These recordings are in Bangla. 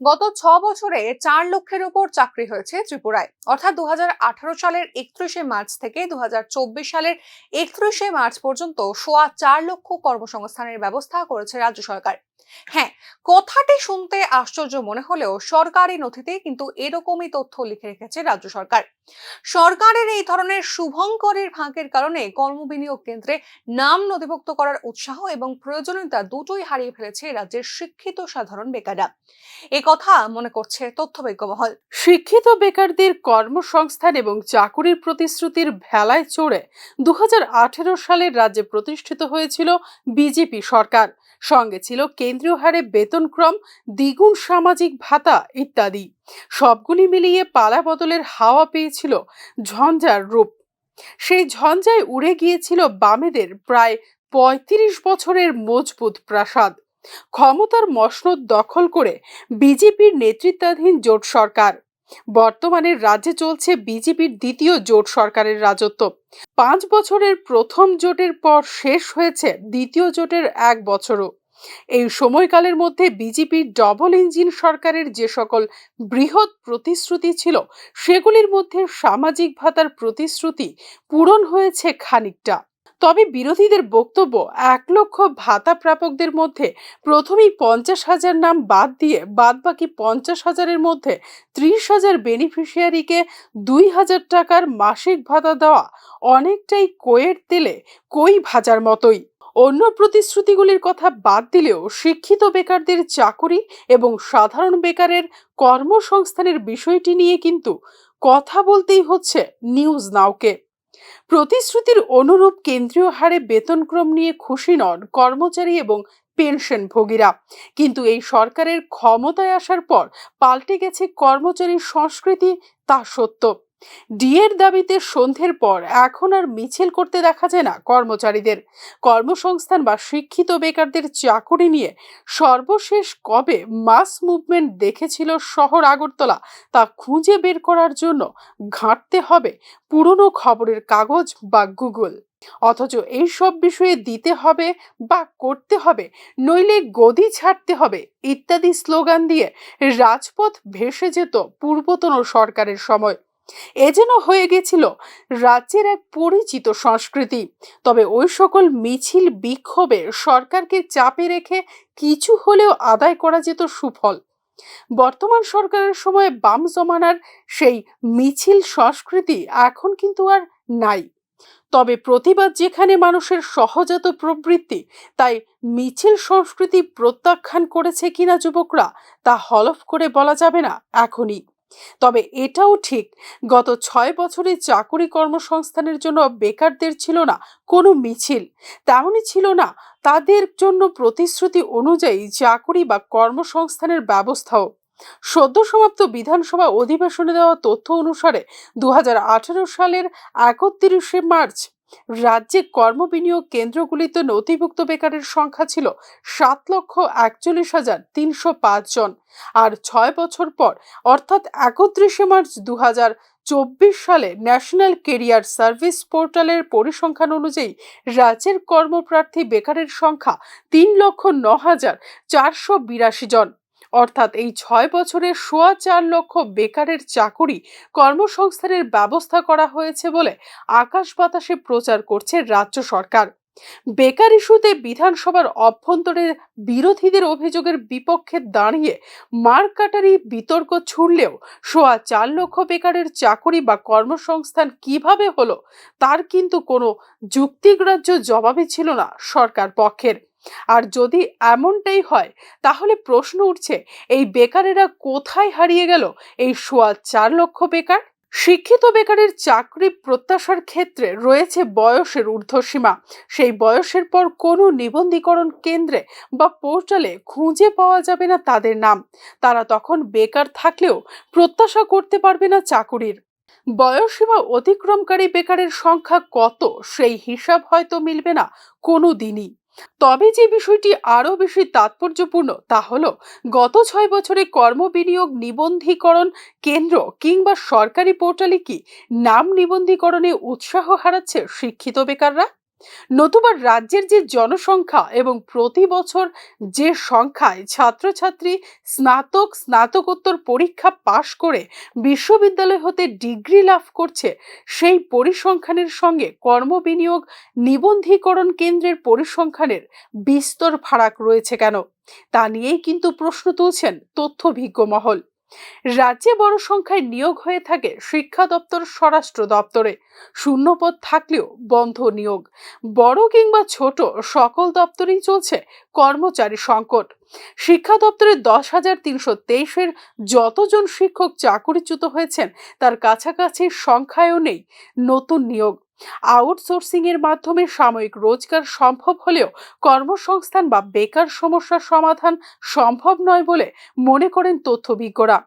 গত ছ বছরে চার লক্ষের উপর চাকরি হয়েছে ত্রিপুরায়। অর্থাৎ দু হাজার আঠারো সালের একত্রিশে মার্চ থেকে দু হাজার চব্বিশ সালের একত্রিশে মার্চ পর্যন্ত সোয়া চার লক্ষ কর্মসংস্থানের ব্যবস্থা করেছে রাজ্য সরকার। হ্যাঁ কথাটি শুনতে আশ্চর্য মনে হলেও সরকারি নথিতে কিন্তু এরকমই তথ্য লিখে রেখেছে রাজ্য সরকার। সরকারের এই ধরনের শুভঙ্করের ফাঁকের কারণে কর্মবিনিয়োগ কেন্দ্রে নাম নথিভুক্ত করার উৎসাহ এবং প্রয়োজনীয়তা দুটোই হারিয়ে ফেলেছে রাজ্যের শিক্ষিত সাধারণ বেকাররা। এ কথা মনে করছে তথ্যবিজ্ঞ মহল। শিক্ষিত বেকারদের কর্মসংস্থান এবং চাকুরির প্রতিশ্রুতির ভেলায় চড়ে দু সালের রাজ্যে প্রতিষ্ঠিত হয়েছিল বিজেপি সরকার। সঙ্গে ছিল কেন্দ্রীয় হারে বেতনক্রম দ্বিগুণ সামাজিক ভাতা ইত্যাদি। সবগুলি মিলিয়ে পালা বদলের হাওয়া পেয়েছিল ঝঞ্ঝার রূপ। সেই ঝঞ্ঝায় উড়ে গিয়েছিল বামেদের প্রায় পঁয়ত্রিশ বছরের মজবুত প্রাসাদ। ক্ষমতার মসনদ দখল করে বিজেপির নেতৃত্বাধীন জোট সরকার। বর্তমানে রাজ্যে চলছে বিজেপির দ্বিতীয় জোট সরকারের রাজত্ব। পাঁচ বছরের প্রথম জোটের পর শেষ হয়েছে দ্বিতীয় জোটের এক বছরও। এই সময়কালের মধ্যে বিজেপির ডবল ইঞ্জিন সরকারের যে সকল বৃহৎ প্রতিশ্রুতি ছিল, সেগুলির মধ্যে সামাজিক ভাতার প্রতিশ্রুতি পূরণ হয়েছে খানিকটা। তবে বিরোধীদের বক্তব্য, এক লক্ষ ভাতা প্রাপকদের মধ্যে প্রথমেই পঞ্চাশ হাজার নাম বাদ দিয়ে বাদ বাকি পঞ্চাশ হাজারের মধ্যে ত্রিশ হাজার বেনিফিশিয়ারিকে দুই হাজার টাকার মাসিক ভাতা দেওয়া অনেকটাই কোয়ের তেলে, কই ভাজার মতোই। অন্য প্রতিশ্রুতিগুলির কথা বাদ দিলেও শিক্ষিত বেকারদের চাকুরি এবং সাধারণ বেকারের কর্মসংস্থানের বিষয়টি নিয়ে কিন্তু কথা বলতেই হচ্ছে নিউজ নাওকে। প্রতিশ্রুতির অনুরূপ কেন্দ্রীয় হারে বেতনক্রম নিয়ে খুশি নন কর্মচারী এবং পেনশনভোগীরা। কিন্তু এই সরকারের ক্ষমতায় আসার পর পাল্টে গেছে কর্মচারীর সংস্কৃতি, তা সত্য ডিএর দাবিতে সন্ধ্যের পর এখন আর মিছিল করতে দেখা যায় না কর্মচারীদের। কর্মসংস্থান বা শিক্ষিত বেকারদের চাকুরি নিয়ে সর্বশেষ কবে মাস মুভমেন্ট দেখেছিল শহর আগরতলা তা খুঁজে বের করার জন্য ঘাঁটতে হবে পুরনো খবরের কাগজ বা গুগল। অথচ এই সব বিষয়ে দিতে হবে বা করতে হবে, নইলে গদি ছাড়তে হবে ইত্যাদি স্লোগান দিয়ে রাজপথ ভেসে যেত পূর্বতন সরকারের সময়। এ যেন হয়ে গেছিল রাজ্যের এক পরিচিত সংস্কৃতি। তবে ওই সকল মিছিল বিক্ষোভে সরকারকে চাপে রেখে কিছু হলেও আদায় করা যেত সুফল। বর্তমান সরকারের সময় বাম জমানার সেই মিছিল সংস্কৃতি এখন কিন্তু আর নাই। তবে প্রতিবাদ যেখানে মানুষের সহজাত প্রবৃত্তি, তাই মিছিল সংস্কৃতি প্রত্যাখ্যান করেছে কিনা যুবকরা, তা হলফ করে বলা যাবে না এখনই। তবে এটাও ঠিক, গত ছয় বছরে চাকুরি কর্মসংস্থানের জন্য বেকারদের ছিল না কোনো মিছিল। তেমনই ছিল না, তাদের জন্য প্রতিশ্রুতি অনুযায়ী চাকুরি বা কর্মসংস্থানের ব্যবস্থাও। সদ্য সমাপ্ত বিধানসভা অধিবেশনে দেওয়া তথ্য অনুসারে দু হাজার আঠারো সালের একত্রিশে মার্চ রাজ্যে কর্মবিনিয়োগ কেন্দ্রগুলিতে নথিভুক্ত বেকারের সংখ্যা ছিল সাত লক্ষ একচল্লিশ হাজার তিনশো পাঁচ জন। আর ছয় বছর পর, অর্থাৎ একত্রিশে মার্চ দু হাজার চব্বিশ সালে ন্যাশনাল কেরিয়ার সার্ভিস পোর্টালের পরিসংখ্যান অনুযায়ী রাজ্যের কর্মপ্রার্থী বেকারের সংখ্যা তিন লক্ষ ন হাজার চারশো বিরাশি জন। অর্থাৎ এই ছয় বছরে সোয়া চার লক্ষ বেকারের চাকুরি কর্মসংস্থানের ব্যবস্থা করা হয়েছে বলে আকাশ বাতাসে প্রচার করছে রাজ্য সরকার। বেকার ইস্যুতে বিধানসভার অভ্যন্তরে বিরোধীদের অভিযোগের বিপক্ষে দাঁড়িয়ে মারকাটারি বিতর্ক ছুড়লেও সোয়া চার লক্ষ বেকারের চাকরি বা কর্মসংস্থান কীভাবে হলো তার কিন্তু কোনো যুক্তিগ্রাহ্য জবাবই ছিল না সরকার পক্ষের। আর যদি এমনটাই হয়, তাহলে প্রশ্ন উঠছে, এই বেকারেরা কোথায় হারিয়ে গেল? এই সোয়া চার লক্ষ বেকার? শিক্ষিত বেকারের চাকরি প্রত্যাশার ক্ষেত্রে রয়েছে বয়সের ঊর্ধ্বসীমা। সেই বয়সের পর কোনো নিবন্ধীকরণ কেন্দ্রে বা পোর্টালে খুঁজে পাওয়া যাবে না তাদের নাম। তারা তখন বেকার থাকলেও প্রত্যাশা করতে পারবে না চাকুরির। বয়সীমা অতিক্রমকারী বেকারের সংখ্যা কত? সেই হিসাব হয়তো মিলবে না কোনো দিনই তবে যে বিষয়টি আরও বেশি তাৎপর্যপূর্ণ তা হল, গত ছয় বছরে কর্মবিনিয়োগ নিবন্ধীকরণ কেন্দ্র কিংবা সরকারি পোর্টালে কি নাম নিবন্ধীকরণে উৎসাহ হারাচ্ছে শিক্ষিত বেকাররা? নতুবা রাজ্যের যে জনসংখ্যা এবং প্রতি বছর যে সংখ্যায় ছাত্রছাত্রী স্নাতক, স্নাতকোত্তর পরীক্ষা পাশ করে বিশ্ববিদ্যালয় হতে ডিগ্রি লাভ করছে, সেই পরিসংখ্যানের সঙ্গে কর্মবিনিয়োগ নিবন্ধীকরণ কেন্দ্রের পরিসংখ্যানের বিস্তর ফারাক রয়েছে কেন? তা নিয়েই কিন্তু প্রশ্ন তুলছেন তথ্যভিজ্ঞ মহল। রাজ্যে বড় সংখ্যায় নিয়োগ হয়ে থাকে শিক্ষা দপ্তর, স্বরাষ্ট্র দপ্তরে। শূন্যপদ থাকলেও বন্ধ নিয়োগ। বড় কিংবা ছোট সকল দপ্তরেই চলছে কর্মচারী সংকট। শিক্ষা দপ্তরে দশ হাজার তিনশো তেইশের যতজন শিক্ষক চাকরিচ্যুত হয়েছেন, তার কাছাকাছি সংখ্যায়ও নেই নতুন নিয়োগ। আউটসোর্সিং এর মাধ্যমে সাময়িক রোজগার সম্ভব হলেও কর্মসংস্থান বা বেকার সমস্যার সমাধান সম্ভব নয় বলে মনে করেন তথ্যবিজ্ঞরা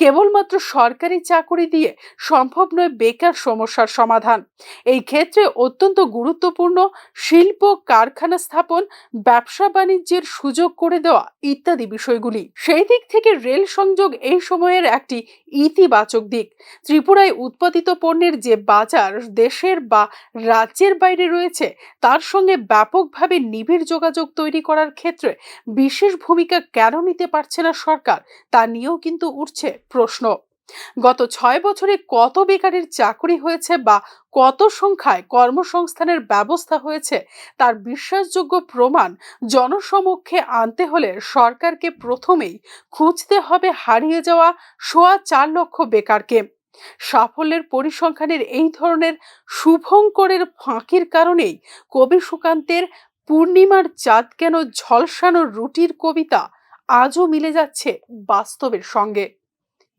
কেবলমাত্র সরকারি চাকুরি দিয়ে সম্ভব নয় বেকার সমস্যার সমাধান। এই ক্ষেত্রে অত্যন্ত গুরুত্বপূর্ণ শিল্প, কারখানা স্থাপন, ব্যবসা বাণিজ্যের সুযোগ করে দেওয়া ইত্যাদি বিষয়গুলি। সেই দিক থেকে রেল সংযোগ এই সময়ের একটি ইতিবাচক দিক। ত্রিপুরায় উৎপাদিত পণ্যের যে বাজার দেশের বা রাজ্যের বাইরে রয়েছে, তার সঙ্গে ব্যাপকভাবে নিবিড় যোগাযোগ তৈরি করার ক্ষেত্রে বিশেষ ভূমিকা কেন নিতে পারছে না সরকার, তা নিয়েও কিন্তু উঠছে প্রশ্ন। গত ছয় বছরে কত বেকারের চাকরি হয়েছে বা কত সংখ্যায় কর্মসংস্থানের ব্যবস্থা হয়েছে তার বিশ্বাসযোগ্য প্রমাণ জনসমক্ষে আনতে হলে সরকারকে প্রথমেই খুঁজতে হবে হারিয়ে যাওয়া সোয়া চার লক্ষ বেকারকে। সাফল্যের পরিসংখ্যানের এই ধরনের শুভঙ্করের ফাঁকির কারণেই কবি সুকান্তের পূর্ণিমার চাঁদ কেন ঝলসানো রুটির কবিতা আজও মিলে যাচ্ছে বাস্তবের সঙ্গে।